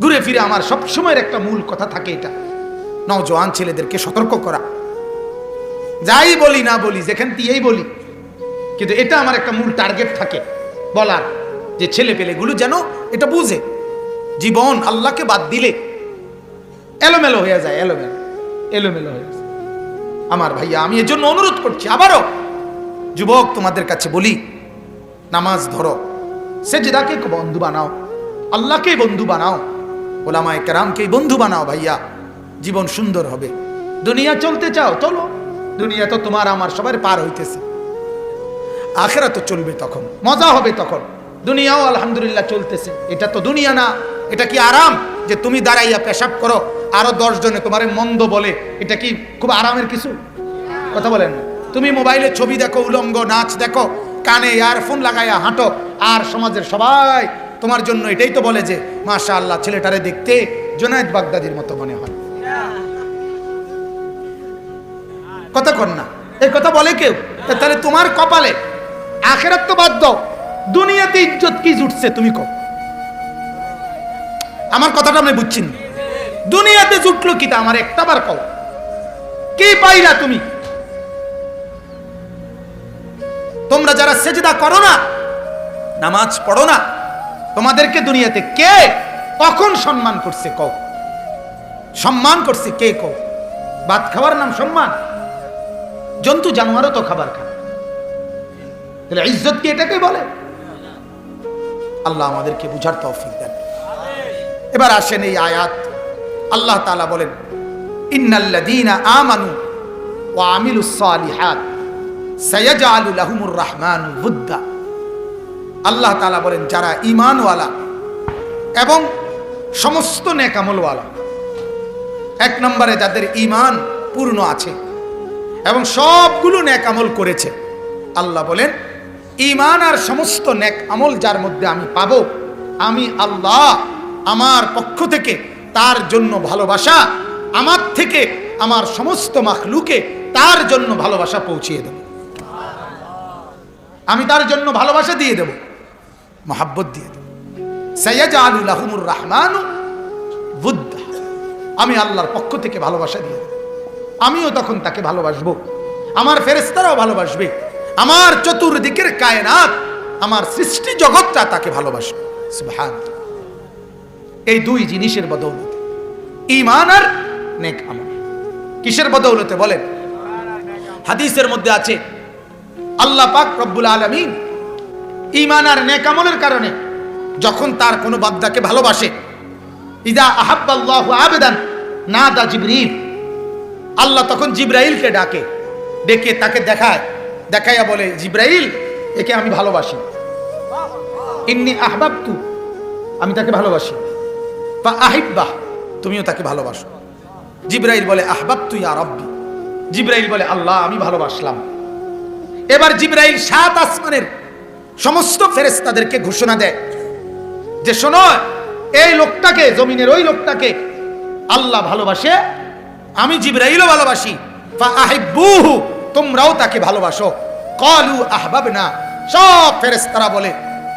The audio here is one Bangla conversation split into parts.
ঘুরে ফিরে আমার সবসময়ের একটা মূল কথা থাকে এটা। নওজোয়ান ছেলেদেরকে সতর্ক করা। যাই বলি না বলি, যেখান দিয়েই বলি। কিন্তু এটা আমার একটা মূল টার্গেট থাকে বলার, যে ছেলে পেলেগুলো যেন এটা বুঝে। জীবন আল্লাহকে বাদ দিলে এলোমেলো হয়ে যায়, এলোমেলো এলোমেলো হয়ে যায়। আমার ভাইয়া, আমি এর জন্য অনুরোধ করছি আবারও, যুবক তোমাদের কাছে বলি, নামাজ ধরো সে সেজদাকে বন্ধু বানাও আল্লাহকে বন্ধু বানাও। ওলামায় কেরামকে বন্ধু বানাও ভাইয়া। জীবন সুন্দর হবে। দুনিয়া চলতে চাও, চলো। দুনিয়া তো তোমার আমার সবার পার হইতেছে। আখেরা তো চলবে তখন, মজা হবে তখন। দুনিয়াও আলহামদুলিল্লাহ চলতেছে। এটা তো দুনিয়া না, এটা কি আরাম যে তুমি দাঁড়াইয়া পেশাব করো, আরও দশ জনে তোমার মন্দ বলে, এটা কি খুব আরামের কিছু? কথা বলেন না। তুমি মোবাইলে ছবি দেখো, উলঙ্গ নাচ দেখো, কানে ইয়ারফোন লাগাইয়া হাঁটো, আর সমাজের সবাই তোমার জন্য এটাই তো বলে যে মাশা আল্লাহ ছেলেটারে দেখতে জোনায়দ বাগদাদির মতো মনে হয়। কথা কর না। এই কথা বলে কেউ? তাহলে তোমার কপালে আখেরাত তো বাদ দাও। দুনিয়াতে ইজ্জত কি জুটছে তুমি কও? আমার কথাটা আমি বুঝছি না। দুনিয়াতে জুটলো কি তা আমার একটা বার কও। কি পাইলা তুমি? তোমরা যারা সেজদা করো না, নামাজ পড়ো না তোমাদেরকে দুনিয়াতে কে কখন সম্মান করছে কও? সম্মান করছে কে কও? ভাত খাওয়ার নাম সম্মান? জন্তু জানোয়ারও তো খাবার খায়। তাহলে ইজ্জত কি এটাকে বলে? আল্লাহ আমাদেরকে বুঝার তৌফিক দেন। এবার আসেন এই আয়াত। আল্লাহ তাআলা বলেন, ইন্নাল্লাযীনা আমানু ওয়া আমিলুস সালিহাত সায়াজআলু লাহুমুর রাহমানু বুদ্দা। আল্লাহ তালা বলেন, যারা ঈমানওয়ালা এবং সমস্ত নেকামলওয়ালা, এক নম্বরে যাদের ইমান পূর্ণ আছে এবং সবগুলো নেক আমল করেছে, আল্লাহ বলেন ইমান আর সমস্ত নেক আমল যার মধ্যে আমি পাবো, আমি আল্লাহ আমার পক্ষ থেকে তার জন্য ভালোবাসা, আমার থেকে আমার সমস্ত মাখলুকে তার জন্য ভালোবাসা পৌঁছিয়ে দেব। আমি তার জন্য ভালোবাসা দিয়ে দেব। মহাব্বত দিয়ে দেব। সৈয়দ আলুল আহমুর রহমান আমি আল্লাহর পক্ষ থেকে ভালোবাসা দিয়ে দেব। আমিও তখন তাকে ভালোবাসবো। আমার ফেরেস্তারাও ভালোবাসবে। আমার চতুর্দিকের কায়নাত, আমার সৃষ্টি জগৎটা তাকে ভালোবাসবে। সুবহান এই দুই জিনিসের বদৌলতে ইমান আর নেক আমল। কিসের বদৌলতে বলেন? হাদিসের মধ্যে আছে, আল্লাহ পাক রব্বুল আলমিন ইমান আর নেকামলের কারণে যখন তার কোনো বাদ্দাকে ভালোবাসে, ইদা আহাব্বাল্লাহু আবেদান না দা জিবরিল। আল্লাহ তখন জিব্রাইলকে ডাকে, ডেকে তাকে দেখায়, দেখাইয়া বলে, জিব্রাইল, একে আমি ভালোবাসি। ইন্নি আহবাবতু, আমি তাকে ভালোবাসি। বা আহিব্বাহ, তুমিও তাকে ভালোবাসো। জিব্রাইল বলে, আহবাবতু ইয়া রব্বি। জিব্রাইল বলে, আল্লাহ, আমি ভালোবাসলাম। এবার জিব্রাইল সাত আসমানের সমস্ত ফেরেস্তাদেরকে ঘোষণা দেয় যে শোনো, এই লোকটাকে, জমিনের ওই লোকটাকে আল্লাহ ভালোবাসে, আমি জিব্রাইলও ভালোবাসি। তোমরাও তাকে ভালোবাসো। কলু আহবাব না সব ফেরেশতারা বলে,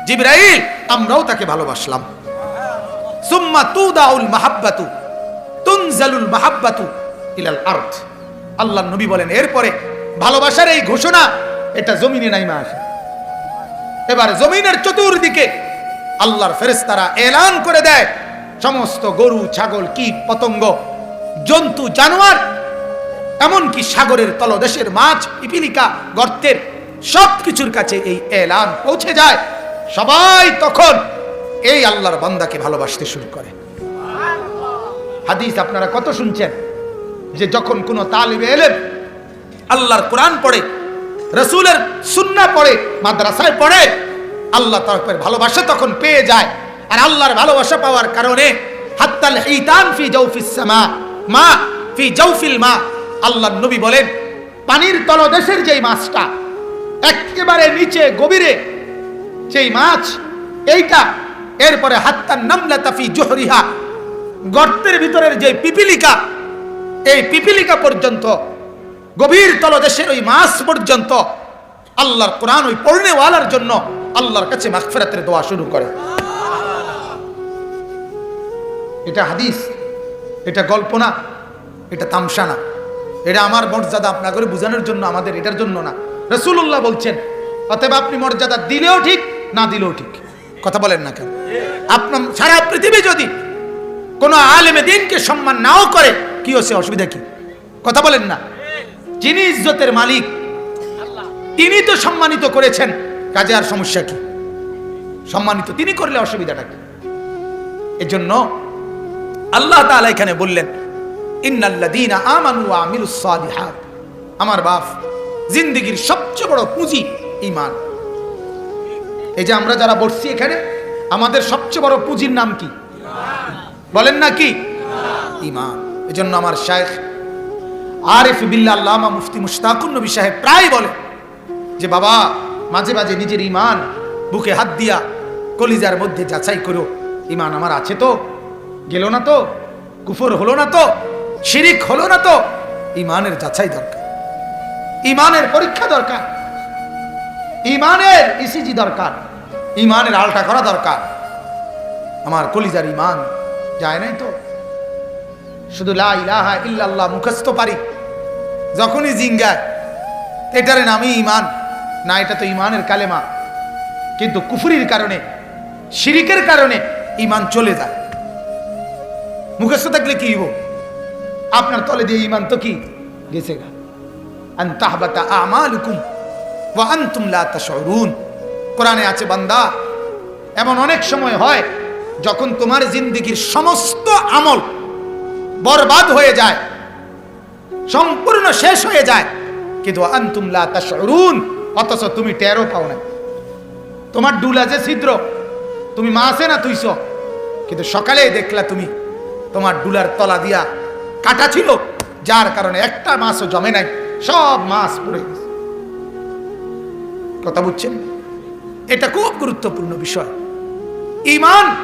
জিব্রাইল, আমরাও তাকে ভালোবাসলাম। সুম্মা তু তুদাউল মাহাব্বাতু, তুনজালুল মাহাব্বাতু ইলাল আরদ। আল্লাহ নবী বলেন, এরপরে ভালোবাসার এই ঘোষণা, এটা জমিনে নাইমা আসে। এবার জমিনের চতুর্দিকে আল্লাহর ফেরেশতারা এলান করে দেয়। সমস্ত গরু, ছাগল, কীট, পতঙ্গ, জন্তু, জানোয়ার, এমনকি সাগরের তলদেশের মাছ, পিপিলিকা, গর্তের সব কিছুর কাছে এই এলান পৌঁছে যায়। সবাই তখন এই আল্লাহর বান্দাকে ভালোবাসতে শুরু করে। হাদিস আপনারা কত শুনছেন? যে যখন কোনো তালিবে এলেন, আল্লাহর কোরআন পড়ে রসুলের সুন্না পড়ে, মাদ্রাসায় পড়ে, আল্লাহ তরফের ভালোবাসা তখন পেয়ে যায়। আর আল্লাহর ভালোবাসা পাওয়ার কারণে হাত্তাল হিতান ফি জৌফিস সামা, মা, ফি জৌফিল মা আল্লাহ নবী বলেন, পানির তলদেশের যেই মাছটা, একেবারে নিচে গভীরে সেই মাছ, এইটা, এরপরে হাত্তান নামলা তাফি জোহরিহা, গর্তের ভিতরের যে পিপিলিকা, এই পিপিলিকা পর্যন্ত গভীর তলদেশের ওই মাস পর্যন্ত আল্লাহর কোরআন ওই পড়নেওয়ালার জন্য আল্লাহর কাছে মাগফিরাতের দোয়া শুরু করে। এটা হাদিস, এটা গল্প না, এটা তামসা না। এটা আমার মর্যাদা আপনার করে বোঝানোর জন্য, আমাদের এটার জন্য না। রসুল্লাহ বলছেন, অতএব আপনি মর্যাদা দিলেও ঠিক, না দিলেও ঠিক। কথা বলেন না কেন? আপনার সারা পৃথিবী যদি কোনো আলেমে দিনকে সম্মান নাও করে, কি হচ্ছে, অসুবিধা কি? কথা বলেন না। যিনি ইজ্জতের মালিক, তিনি তো সম্মানিত করেছেন। কাজে আর সমস্যা কি? সম্মানিত তিনি করলে অসুবিধাটা কি? এজন্য আল্লাহ তাআলা এখানে বললেন, ইন্নাল্লাযীনা আমানু আমিলুস সালিহাত। আমার বাপ জিন্দেগীর সবচেয়ে বড় পুঁজি ঈমান। এই যে আমরা যারা বসছি এখানে, আমাদের সবচেয়ে বড় পুঁজির নাম কি? বলেন না কি? ঈমান। এজন্য আমার শায়েখ আরিফ আল্লামা মুফতি মুশতাকুন নবী সাহেব প্রায় বলে যে বাবা, মাঝে মাঝে নিজের ইমান বুকে হাত দিয়া কলিজার মধ্যে যাচাই করো। ইমান আমার আছে তো, গেল না তো, কুফর হলো না তো, শিরিক হলো না তো ইমানের যাচাই দরকার। ইমানের পরীক্ষা দরকার। ইমানের ইসিজি দরকার। ইমানের আলটা করা দরকার। আমার কলিজার ইমান যায় নাই তো? শুধু লা ইলাহা ইল্লাল্লাহ মুখস্থ পারি। যখনই জিঙ্গায়, এটারে নামই ইমান না, এটা তো ইমানের কালেমা। কিন্তু কুফুরির কারণে, শিরিকের কারণে ইমান চলে যায়। মুখস্থ থাকলে কি হইব? আপনার তলে দিয়ে ইমান তো কি? গেছে লা কোরআনে আছে, বান্দা, এমন অনেক সময় হয়, যখন তোমার জিন্দেগীর সমস্ত আমল বরবাদ হয়ে যায়। সম্পূর্ণ শেষ হয়ে যায়। কিন্তু আনতুম লা তাশউরুন, অথচ তুমি টেরও পাও না তোমার ডুলা যে ছিদ্র, তুমি মাসে না তুইছ। কিন্তু সকালে দেখলা তুমি, তোমার ডুলার তলা দিয়া কাটা ছিল, যার কারণে একটা মাছও জমে নাই, সব মাছ পড়ে গেছে। কথা বুঝছেন? এটা খুব গুরুত্বপূর্ণ বিষয়। ইমান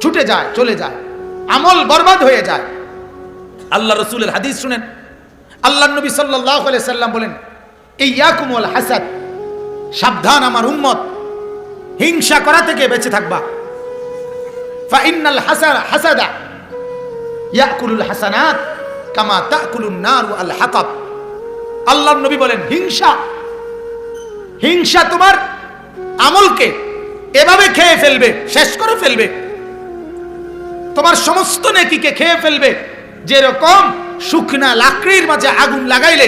ছুটে যায়, চলে যায়। আমল বরবাদ হয়ে যায়। আল্লাহ রসুলের হাদিস শুনেন। আল্লাহ নবী সাল্লাহ সাল্লাম বলেন, এই ইয়াকুমল হাসাদ, সাবধান আমার উম্মত, হিংসা করা থেকে বেঁচে থাকবা। হাসাদা হাতাব। বলেন, হিংসা হিংসা তোমার আমলকে এভাবে খেয়ে ফেলবে, শেষ করে ফেলবে। তোমার সমস্ত নেকিকে খেয়ে ফেলবে যেরকম শুকনা লাকড়ির মাঝে আগুন লাগাইলে,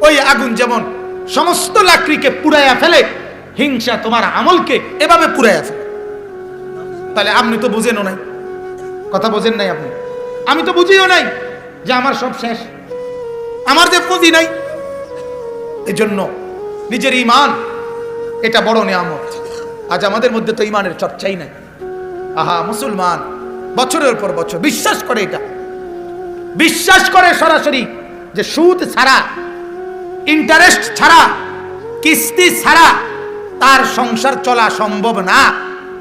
ওই আগুন যেমন সমস্ত লাকড়িকে পুড়াইয়া ফেলে, হিংসা তোমার আমলকে এভাবে পুড়াইয়া ফেলে। তাহলে আপনি তো বুঝেনও নাই। কথা বোঝেন নাই আপনি। আমি তো বুঝিও নাই যে আমার সব শেষ। আমার যে পুঁজি নাই। এজন্য নিজের ইমান এটা বড় নিয়ামত। আজ আমাদের মধ্যে তো ইমানের চর্চাই নাই। আহা, মুসলমান, বছরের পর বছর, বিশ্বাস করে এটা। বিশ্বাস করে সরাসরি যে সুদ ছাড়া ইন্টারেস্ট ছাড়া, কিস্তি ছাড়া তার সংসার চলা সম্ভব না।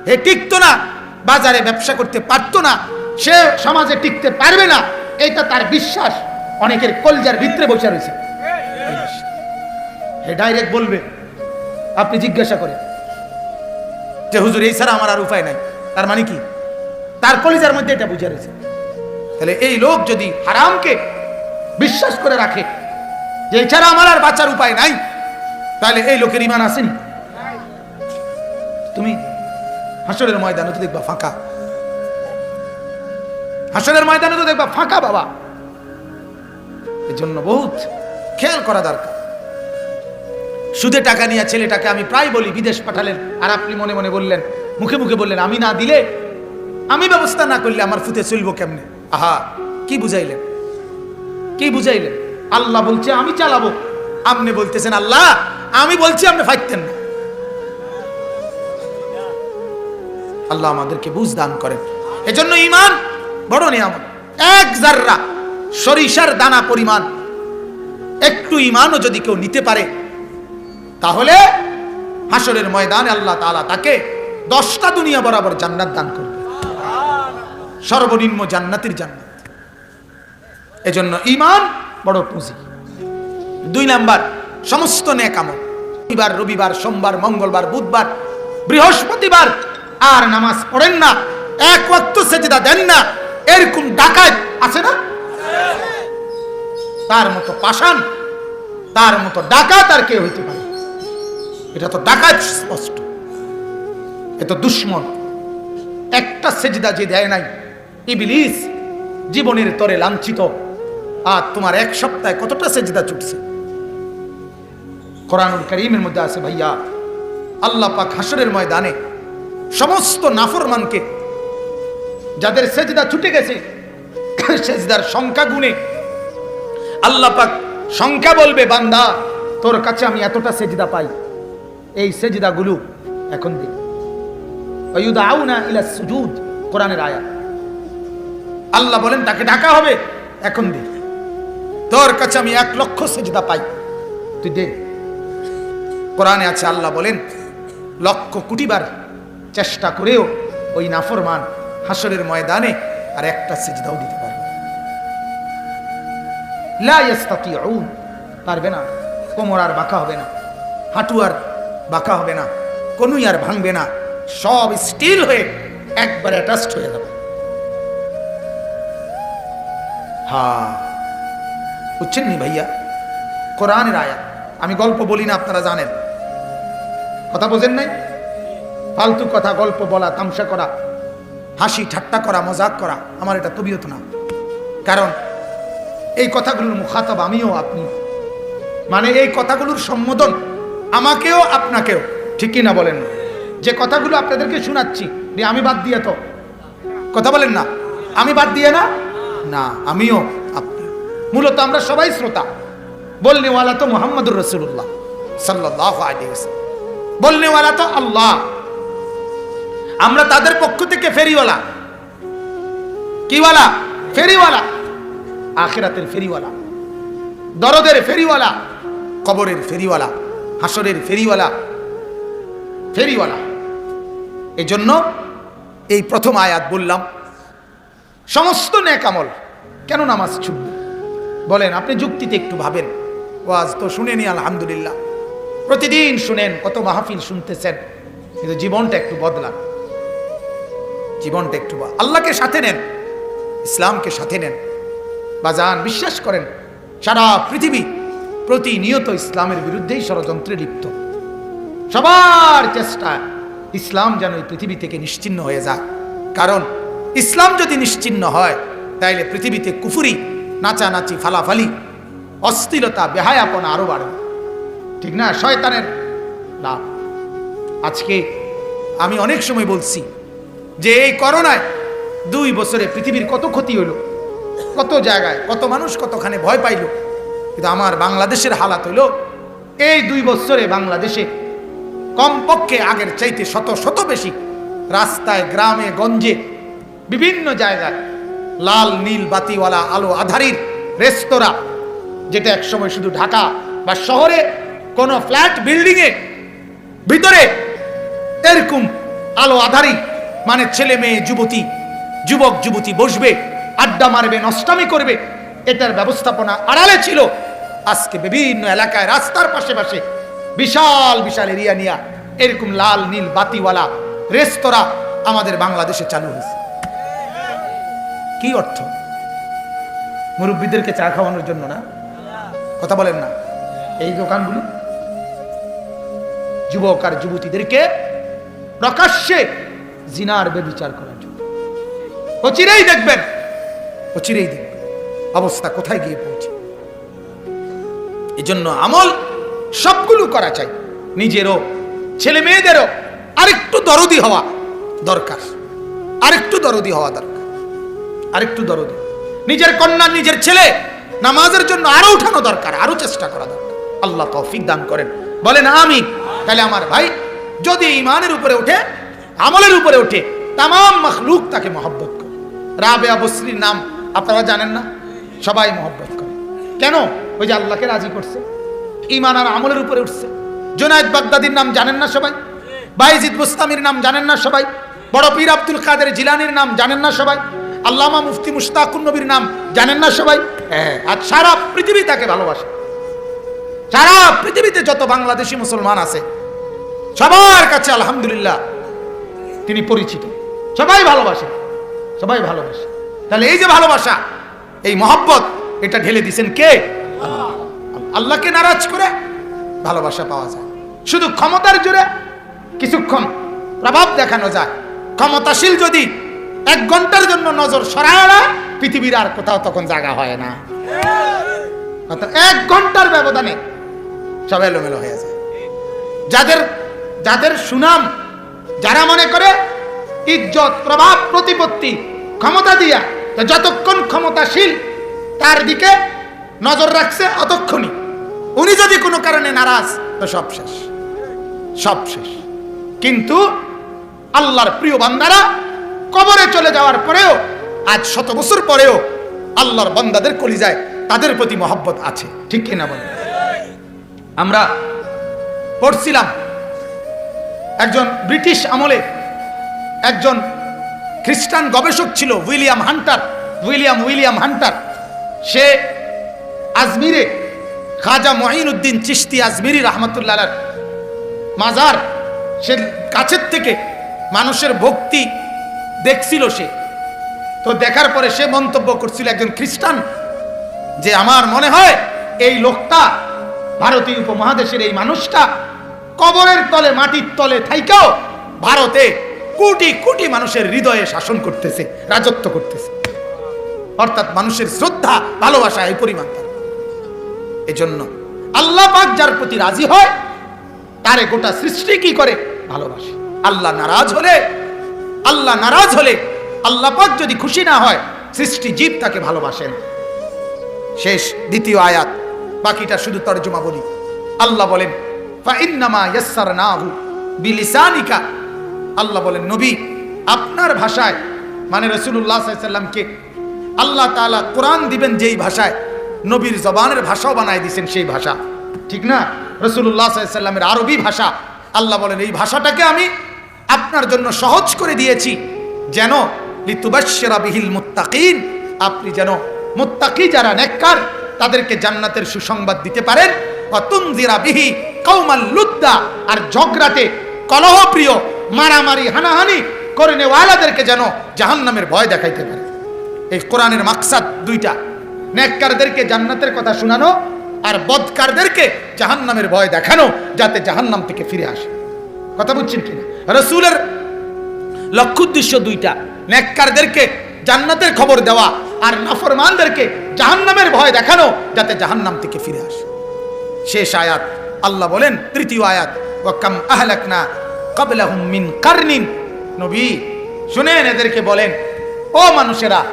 হে টিকতো না, বাজারে ব্যবসা করতে পারতো না, সে সমাজে টিকতে পারবে না এটা তার বিশ্বাস। অনেকের কলজার ভিতরে বসে রয়েছে। হে ডাইরেক্ট বলবে, আপনি জিজ্ঞাসা করে যে হুজুর, এই ছাড়া আমার আর উপায় নাই। তার মানে কি? তার কলিজার মধ্যে এটা বুঝে রয়েছে। তাহলে এই লোক যদি হারামকে বিশ্বাস করে রাখে, যে এছাড়া আমার আর বাঁচার উপায় নাই, তাহলে এই লোকের ইমান আসেনি। তুমি হাসরের ময়দানে তো দেখবা ফাঁকা। হাসরের ময়দানে তো দেখবা ফাঁকা বাবা। এর জন্য বহুত খেয়াল করা দরকার। সুদে টাকা নিয়ে ছেলেটাকে আমি প্রায় বলি বিদেশ পাঠালেন, আর আপনি মনে মনে বললেন, মুখে মুখে বললেন, আমি না দিলে আমি ব্যবস্থা না করলে আমার ফুতে চলবো কেমনে? আহা, কি বুঝাইলেন কি বুঝাইলেন আল্লাহ বলছে, আমি চালাবো। আপনি বলতেছেন, আল্লাহ, আমি বলছি, আপনি ফাইতেন না। আল্লাহ আমাদেরকে বুঝ দান করেন। এজন্য ইমান বড় নিয়ামত। এক জাররা সরিষার দানা পরিমাণ। একটু ইমানও যদি কেউ নিতে পারে, তাহলে হাসরের ময়দানে আল্লাহ তাআলা তাকে দশটা দুনিয়া বরাবর জান্নাত দান করবে সর্বনিম্ন জান্নাতির জান্নাত। এজন্য ইমান বড় পুঁজি। দুই নাম্বার, সমস্ত নেকামল। রবিবার রবিবার, সোমবার, মঙ্গলবার, বুধবার, বৃহস্পতিবার আর নামাজ পড়েন না। এক ওয়াক্ত সেজদা দেন না। এরকম ডাকাত আছে না? তার মতো পাষাণ, তার মতো ডাকাত আর কে হইতে পারে এটা তো ডাকাত স্পষ্ট। এ তো দুশ্মন। একটা সেজদা যে দেয় নাই ইবলিস জীবনের তরে লাঞ্ছিত। আর তোমার এক সপ্তাহে কতটা সেজদা ছুটছে? কোরআনুল করিমের মধ্যে আছে, ভাইয়া, আল্লাহ পাক হাসরের ময়দানে সমস্ত নাফরমানকে, যাদের সেজদা ছুটে গেছে, সেজদার সংখ্যা গুণে, আল্লাহ পাক সংখ্যা বলবে, বান্দা, তোর কাছে আমি এতটা সেজদা পাই। এই সেজদাগুলো এখন দিই ইলা সুজুদ, কোরআনের আয়াত। আল্লাহ বলেন, তাকে ডাকা হবে। এখন দে। তোর কাছে আমি এক লক্ষ সেজদা পাই। তুই দে। কোরআনে আছে, আল্লাহ বলেন, লক্ষ কোটিবার চেষ্টা করেও ওই নাফরমান হাসরের ময়দানে আর একটা সেজদাও দিতে পারবে পারবে না। কোমর আর বাঁকা হবে না। হাঁটু আর বাঁকা হবে না। কোনুই আর ভাঙবে না। সব স্টিল হয়ে একবার অ্যাটাচড হয়ে যাবে। হ্যাঁ বুঝছেন নি ভাইয়া? কোরআনের আয়াত। আমি গল্প বলি না, আপনারা জানেন। কথা বোঝেন নাই? ফালতু কথা, গল্প বলা, তামসা করা, হাসি ঠাট্টা করা, মজাক করা, আমার এটা তবিয়ত না। কারণ এই কথাগুলোর মুখাতব আমিও আপনি। মানে এই কথাগুলোর সম্বোধন আমাকেও, আপনাকেও। ঠিক কি না বলেন? যে কথাগুলো আপনাদেরকে শোনাচ্ছি আমি বাদ দিয়ে তো। কথা বলেন না? আমি বাদ দিয়ে না? না, আমিও আপনি মূলত আমরা সবাই শ্রোতা। বলনেওয়ালা তো মোহাম্মদুর রসুল্লাহ সাল্লাহ বলনেওয়ালা তো আল্লাহ। আমরা তাদের পক্ষ থেকে ফেরিওয়ালা। কিওয়ালা? ফেরিওয়ালা। আখেরাতের ফেরিওয়ালা। দরদের ফেরিওয়ালা। কবরের ফেরিওয়ালা। হাসরের ফেরিওয়ালা। ফেরিওয়ালা। এজন্য এই প্রথম আয়াত বললাম সমস্ত নেকামল কেন নামাজ ছুটবে বলেন, আপনি যুক্তিতে একটু ভাবেন। ওয়াজ তো শুনেনি, আলহামদুলিল্লাহ। প্রতিদিন শুনেন, কত মাহফিল শুনতেছেন। কিন্তু জীবনটা একটু বদলান। জীবনটা একটু আল্লাহকে সাথে নেন, ইসলামকে সাথে নেন। বা যান, বিশ্বাস করেন, সারা পৃথিবী প্রতিনিয়ত ইসলামের বিরুদ্ধেই ষড়যন্ত্রে লিপ্ত। সবার চেষ্টা ইসলাম যেন এই পৃথিবী থেকে নিশ্চিন্ন হয়ে যায় কারণ ইসলাম যদি নিশ্চিন্ন হয়, তাইলে পৃথিবীতে কুফুরি, নাচানাচি, ফালাফালি অস্থিরতা বেহায়াপনা আরও বাড়বে। ঠিক না, শয়তানের লাভ। আজকে আমি অনেক সময় বলছি যে এই করোনায় দুই বছরে পৃথিবীর কত ক্ষতি হইল, কত জায়গায়, কত মানুষ কতখানে ভয় পাইল, কিন্তু আমার বাংলাদেশের হালাত হইল, এই দুই বছরে বাংলাদেশে কমপক্ষে আগের চাইতে শত শত বেশি রাস্তায়, গ্রামে, গঞ্জে বিভিন্ন জায়গায় লাল, নীল, বাতিওয়ালা, আলো আধারির রেস্তোরাঁ, যেটা একসময় শুধু ঢাকা বা শহরে কোনো ফ্ল্যাট বিল্ডিংয়ে, ভিতরে এরকম আলো আধারি মানে ছেলে মেয়ে, যুবতী, যুবক, যুবতী বসবে, আড্ডা মারবে, নষ্টামি করবে, এটার ব্যবস্থাপনা আড়ালে ছিল। আজকে বিভিন্ন এলাকায় রাস্তার পাশে পাশে বিশাল বিশাল এরিয়া নিয়া এরকম লাল, নীল, বাতিওয়ালা রেস্তোরাঁ আমাদের বাংলাদেশে চালু হয়েছে। কি অর্থ? মুরব্বীদেরকে চা খাওয়ানোর জন্য না? কথা বলেন না। এই দোকানগুলো যুবক আর যুবতীদেরকে প্রকাশ্যে জিনার বেবিচার করার জন্য। অচিরেই দেখবেন অচিরেই দেখবেন অবস্থা কোথায় গিয়ে পৌঁছে। এজন্য আমল সবগুলো করা চাই। নিজেরও ছেলে মেয়েদেরও আরেকটু দরদি হওয়া দরকার। আরেকটু দরদি হওয়া দরকার। আরেকটু দরদি। নিজের কন্যা, নিজের ছেলে নামাজের জন্য আরও উঠানো দরকার, আরও চেষ্টা করা দরকার। আল্লাহ তৌফিক দান করেন। বলেন আমি তাহলে আমার ভাই, যদি ইমানের উপরে ওঠে, আমলের উপরে ওঠে তাম মখলুক তাকে মহব্বত করে। রাবেয়া বসরির নাম আপনারা জানেন না? সবাই মহব্বত করে। কেন? ওই যে আল্লাহকে রাজি করছে। ইমান আর আমলের উপরে উঠছে। জোনায়দ বাগদাদির নাম জানেন না সবাই? বাইজিদ মুস্তামির নাম জানেন না সবাই? বড় পীর আব্দুল কাদের জিলানির নাম জানেন না সবাই? আল্লামা মুফতি মুস্তাকুর নবীর নাম, জানেন না সবাই? হ্যাঁ আর সারা পৃথিবী তাকে ভালোবাসে। সারা পৃথিবীতে যত বাংলাদেশি মুসলমান আছে, সবার কাছে আলহামদুলিল্লাহ তিনি পরিচিত। সবাই ভালোবাসে সবাই ভালোবাসে। তাহলে এই যে ভালোবাসা, এই মহব্বত, এটা ঢেলে দিছেন কে? আল্লাহকে নারাজ করে ভালোবাসা পাওয়া যায়। শুধু ক্ষমতার জোরে কিছুক্ষণ প্রভাব দেখানো যায়। ক্ষমতাশীল যদি এক ঘণ্টার জন্য নজর সরায় না, পৃথিবীর আর কোথাও তখন জায়গা হয় না। এক ঘণ্টার ব্যবধানে সব এলোমেলো হয়ে যায়। যাদের যাদের সুনাম, যারা মনে করে ইজ্জত, প্রভাব, প্রতিপত্তি, ক্ষমতা দিয়া যতক্ষণ ক্ষমতাশীল, তার দিকে নজর রাখছে অতক্ষণই। উনি যদি কোনো কারণে নারাজ, তো সব শেষ। সব শেষ। কিন্তু আল্লাহর প্রিয় বান্দারা কবরে চলে যাওয়ার পরেও, আজ শত বছর পরেও আল্লাহর বান্দাদের কলিজায় তাদের প্রতি মহব্বত আছে। ঠিক কিনা বলে? আমরা পড়ছিলাম একজন ব্রিটিশ আমলে একজন খ্রিস্টান গবেষক ছিল, William Hunter, William William Hunter. সে আজমিরে খাজা মঈনুদ্দিন চিশতি আজমিরি রহমতুল্লাহ মাজার, সে কাছের থেকে মানুষের ভক্তি দেখছিল সে। তো দেখার পরে সে মন্তব্য করছিল একজন খ্রিস্টান, যে আমার মনে হয় এই লোকটা ভারতীয় উপমহাদেশের এই মানুষটা কবরের তলে, মাটির তলে থাইকাও ভারতে কোটি কোটি মানুষের হৃদয়ে শাসন করতেছে, রাজত্ব করতেছে। অর্থাৎ মানুষের শ্রদ্ধা, ভালোবাসা এই পরিমাণ তার। এজন্য আল্লাহ পাক যার প্রতি রাজি হয়, তারে গোটা সৃষ্টি কি করে? ভালোবাসে। আল্লাহ নারাজ হলে আল্লাহ নারাজ হলে আল্লাহ পাক যদি খুশি না হয়, সৃষ্টি জীব তাকে ভালোবাসেন। শেষ, দ্বিতীয় আয়াত। বাকিটা শুধু তর্জমা বলি। আল্লাহ বলেন বিলিসানিকা। আল্লাহ বলেন, নবী, আপনার ভাষায় মানে আলাইহি সাল্লামকে, আল্লাহ তাআলা কোরআন দিবেন যেই ভাষায়, নবীর জবানের ভাষাও বানায় দিয়েছেন সেই ভাষা। ঠিক না? আলাইহি সাল্লামের আরবি ভাষা। আল্লাহ বলেন, এই ভাষাটাকে আমি আপনার জন্য সহজ করে দিয়েছি। যেন লিতুবাশশিরা বিহিল মুত্তাকিন, আপনি যেন মুত্তাকি যারা নেককার, তাদেরকে জান্নাতের সুসংবাদ দিতে পারেন। অতুনজিরা বিহি কৌমাল লুদ্দা, আর ঝগড়াতে কলহপ্রিয়, মারামারি, হানাহানি করে নেওয়ালাদেরকে যেন জাহান্নামের ভয় দেখাইতে পারে। এই কোরআনের মাকসাদ দুইটা। নেককারদেরকে জান্নাতের কথা শোনানো, আর বদকারদেরকে জাহান্নামের ভয় দেখানো, যাতে জাহান্নাম থেকে ফিরে আসে। কথা বুঝছেন কিনা? রসুলের লক্ষ্য উদ্দেশ্য দুইটা। নেককারদেরকে জান্নাতের খবর দেওয়া আর নাফরমানদেরকে জাহান্নামের ভয় দেখানো, যাতে জাহান্নাম থেকে ফিরে আসে। শেষ আয়াত। আল্লাহ বলেন, তৃতীয় আয়াত, ওয়াকাম আহলাকনা কাবলাহুম মিন কারনিন। নবী শুনেন, এদেরকে বলেন, ও মানুষেরা,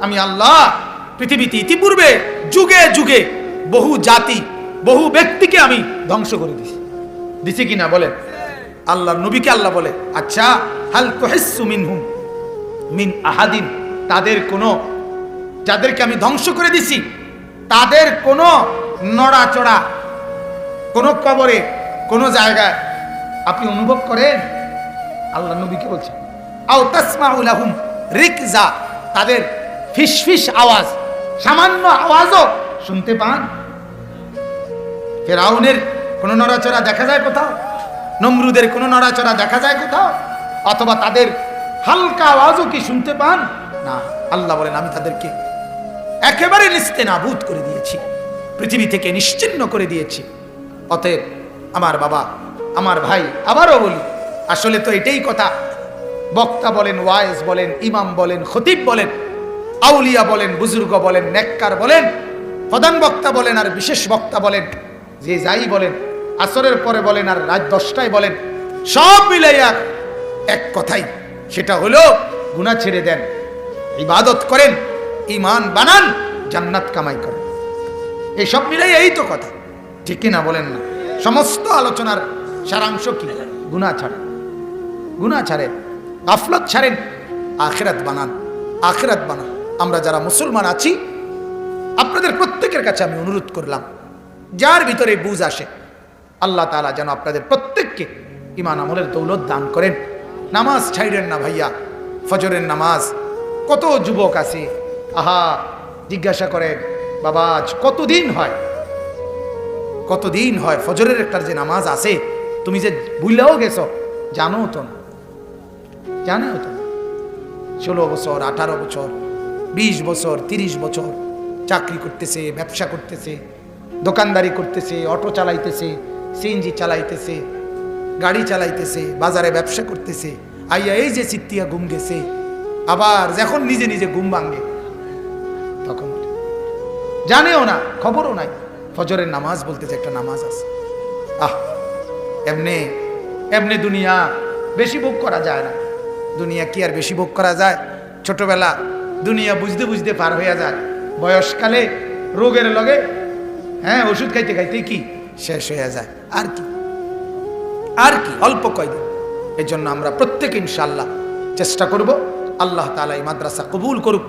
আমি আল্লাহ পৃথিবীতে ইতিপূর্বে যুগে যুগে বহু জাতি, বহু ব্যক্তিকে আমি ধ্বংস করে দিছি। দিছি কিনা বলেন। আল্লাহ নবীকে আল্লাহ বলে আচ্ছা হাল তুহিসসু মিনহুম মিন আহাদিন। তাদের কোনো, যাদেরকে আমি ধ্বংস করে দিছি, তাদের কোনো নড়াচড়া, কোনো কবরে, কোনো জায়গায় আপনি অনুভব করেন? আল্লাহ নবীকে বলছেন আও তাসমাউলাহুম রিকজা। তাদের ফিসফিস আওয়াজ, সামান্য আওয়াজও শুনতে পান। ফেরাউনের কোনো নড়াচড়া দেখা যায় কোথাও? নমরুদের কোনো নড়াচড়া দেখা যায় কোথাও? অথবা তাদের হালকা আওয়াজও কি শুনতে পান? না, আল্লাহ বলেন, আমি তাদেরকে একেবারে নিস্তে নাবুদ করে দিয়েছি। পৃথিবী থেকে নিশ্চিন্ন করে দিয়েছি। অতএব আমার বাবা, আমার ভাই, আবারও বলি, আসলে তো এটাই কথা। বক্তা বলেন, ওয়াইজ বলেন, ইমাম বলেন, খতিব বলেন, আউলিয়া বলেন, বুজুর্গ বলেন, নেককার বলেন, প্রধান বক্তা বলেন, আর বিশেষ বক্তা বলেন, যে যাই বলেন আসরের পরে বলেন আর রাত দশটায় বলেন, সব মিলাইয়া এক কথাই, সেটা হলো গুণা ছেড়ে দেন, ইবাদত করেন ইমান বানান, জান্নাত কামাই করেন। এই সব মিলাই এই তো কথা। ঠিক না বলেন না। সমস্ত আলোচনার সারাংশ কি? গুণা ছাড়েন। গুণা ছাড়েন। গাফলত ছাড়েন। আখেরাত বানান। আখেরাত বানান। আমরা যারা মুসলমান আছি, আপনাদের প্রত্যেকের কাছে আমি অনুরোধ করলাম, যার ভিতরে বুঝ আসে আল্লাহ তাআলা যেন আপনাদের প্রত্যেককে ইমান আমলের দৌলত দান করেন। নামাজ ছাইরেন না ভাইয়া, ফজরের নামাজ। কত যুবক আছে, আহা, জিজ্ঞাসা করেন, বাবা, আজ কতদিন হয়? কতদিন হয়? ফজরের একটা যে নামাজ আছে, তুমি যে বুঝলেও গেছো, জানো তো না। জানো তো ষোলো বছর, আঠারো বছর, বিশ বছর, তিরিশ বছর, চাকরি করতেছে, ব্যবসা করতেছে, দোকানদারি করতেছে, অটো চালাইতেছে সিএনজি চালাইতেছে, গাড়ি চালাইতেছে, বাজারে ব্যবসা করতেছে, আইয়া এই যে চিত্তিয়া ঘুম গেছে, আবার যখন নিজে নিজে ঘুম ভাঙ্গে তখন জানেও না, খবরও নাই, ফজরের নামাজ বলতে যে একটা নামাজ আছে। আহ, এমনি এমনি দুনিয়া বেশি ভোগ করা যায় না। দুনিয়া কি আর বেশি ভোগ করা যায়? ছোটবেলা দুনিয়া বুঝতে বুঝতে পার হইয়া যায়। বয়সকালে রোগের লগে হ্যাঁ ওষুধ খাইতে খাইতে কি? শেষ হইয়া যায়। আর কি? আর কি? অল্প কয়দিন। এই জন্য আমরা প্রত্যেক ইনশাল্লাহ চেষ্টা করব আল্লাহ তালা এই মাদ্রাসা কবুল করুক,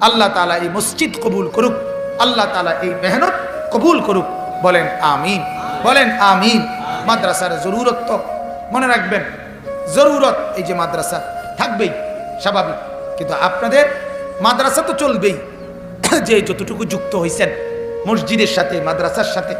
আল্লাহ তালা এই মসজিদ কবুল করুক, আল্লাহ তালা এই মেহনত কবুল করুক। বলেন আমিন। বলেন আমিন। মাদ্রাসার জরুরত তো, মনে রাখবেন, জরুরত এই যে মাদ্রাসা থাকবেই, স্বাভাবিক। কিন্তু আপনাদের মাদ্রাসা তো চলবেই। যে যতটুকু যুক্ত হয়েছেন মসজিদের সাথে, মাদ্রাসার সাথে,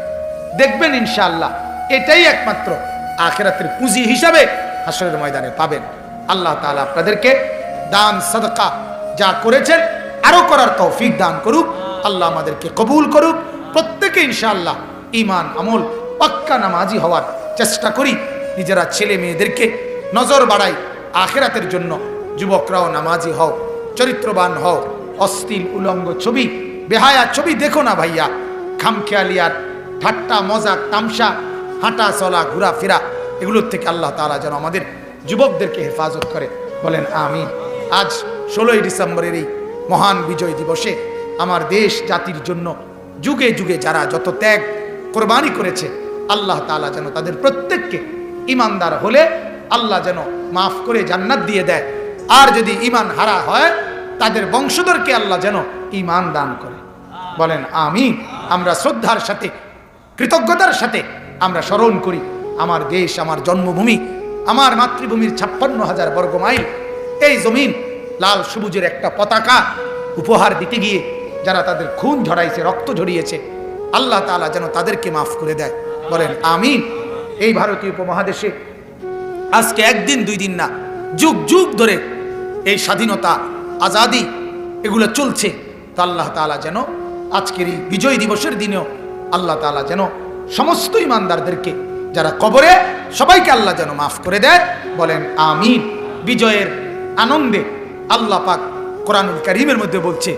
দেখবেন ইনশাআল্লাহ এটাই একমাত্র আখেরাতের পুঁজি হিসাবে হাসরের ময়দানে পাবেন। আল্লাহ তাআলা আপনাদেরকে দান, সদকা যা করেছেন আরও করার তৌফিক দান করুক। আল্লাহ আমাদেরকে কবুল করুক। প্রত্যেকে ইনশাআল্লাহ ইমান আমল, পাক্কা নামাজি হওয়ার চেষ্টা করি। নিজেরা ছেলে মেয়েদেরকে নজর বাড়াই। আখেরাতের জন্য যুবকরাও নামাজি হও, চরিত্রবান হও অস্থিল উলঙ্গ ছবি, বেহায়া ছবি দেখো না ভাইয়া। খামখেয়ালিয়ার ঠাট্টা, মজাক, তামসা হাঁটা, চলা, ঘোরাফেরা, এগুলোর থেকে আল্লাহ তালা যেন আমাদের যুবকদেরকে হেফাজত করে। বলেন আমি আজ ষোলোই ডিসেম্বরের এই মহান বিজয় দিবসে আমার দেশ জাতির জন্য যুগে যুগে যারা যত ত্যাগ, কোরবানি করেছে, আল্লাহ তাআলা যেন তাদের প্রত্যেককে ইমানদার হলে আল্লাহ যেন মাফ করে জান্নাত দিয়ে দেয়। আর যদি ইমান হারা হয়, তাদের বংশধরকে আল্লাহ যেন ইমান দান করে। বলেন আমি আমরা শ্রদ্ধার সাথে, কৃতজ্ঞতার সাথে আমরা স্মরণ করি, আমার দেশ, আমার জন্মভূমি, আমার মাতৃভূমির ছাপ্পান্ন হাজার বর্গ মাইল। এই জমিন লাল সবুজের একটা পতাকা উপহার দিতে গিয়ে যারা তাদের খুন ঝরাইছে রক্ত ঝরিয়েছে, আল্লাহ তাআলা যেন তাদেরকে মাফ করে দেয়। বলেন, আমিন। এই ভারতীয় উপমহাদেশে আজকে একদিন, দুই দিন না, যুগ যুগ ধরে এই স্বাধীনতা, আজাদি এগুলো চলছে। তো আল্লাহ তাআলা যেন আজকের এই বিজয় দিবসের দিনেও আল্লাহ তাআলা যেন সমস্ত ইমানদারদেরকে যারা কবরে সবাইকে আল্লাহ যেন মাফ করে দেয়, বলেন আমিন। বিজয়ের আনন্দে আল্লাহ পাক কোরআনুল করিমের মধ্যে বলছে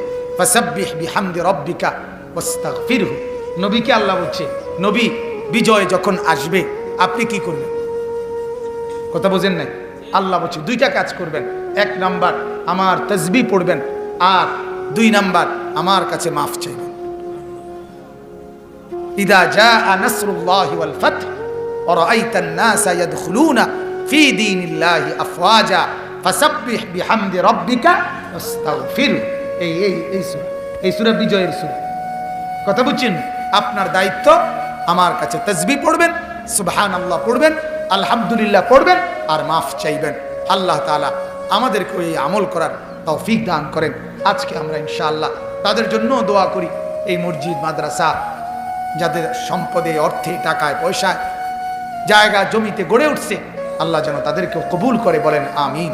নবীকে আল্লাহ বলছে, নবী, বিজয় যখন আসবে, আপনি কি করবেন? কথা বোঝেন নাই? আল্লাহ বলছে, দুইটা কাজ করবেন। এক নাম্বার, আমার তসবি পড়বেন, আর দুই নাম্বার, আমার কাছে মাফ চাইবেন। ইদা জা নাসরুল্লাহি ওয়াল ফাতহ ওয়া রাআইতান নাসা ইয়াদখুলুনা ফি দীনিল্লাহি আফওয়াজা, ফাসাব্বিহ বিহামদি রাব্বিকা ওয়াস্তাগফির। এই এই এই সূরা এই সূরা বিজয়ের সূরা। কথা বুঝছেন? আপনার দায়িত্ব আমার কাছে তসবি পড়বেন সুবহান আল্লাহ পড়বেন, আলহামদুলিল্লাহ পড়বেন, আর মাফ চাইবেন। আল্লাহ তাআলা আমাদেরকে এই আমল করার তৌফিক দান করেন। আজকে আমরা ইনশাআল্লাহ তাদের জন্য দোয়া করি। এই মসজিদ, মাদ্রাসা যাদের সম্পদে, অর্থে, টাকায়, পয়সায় জায়গা, জমিতে গড়ে উঠছে, আল্লাহ যেন তাদেরকে কবুল করে বলেন, আমিন।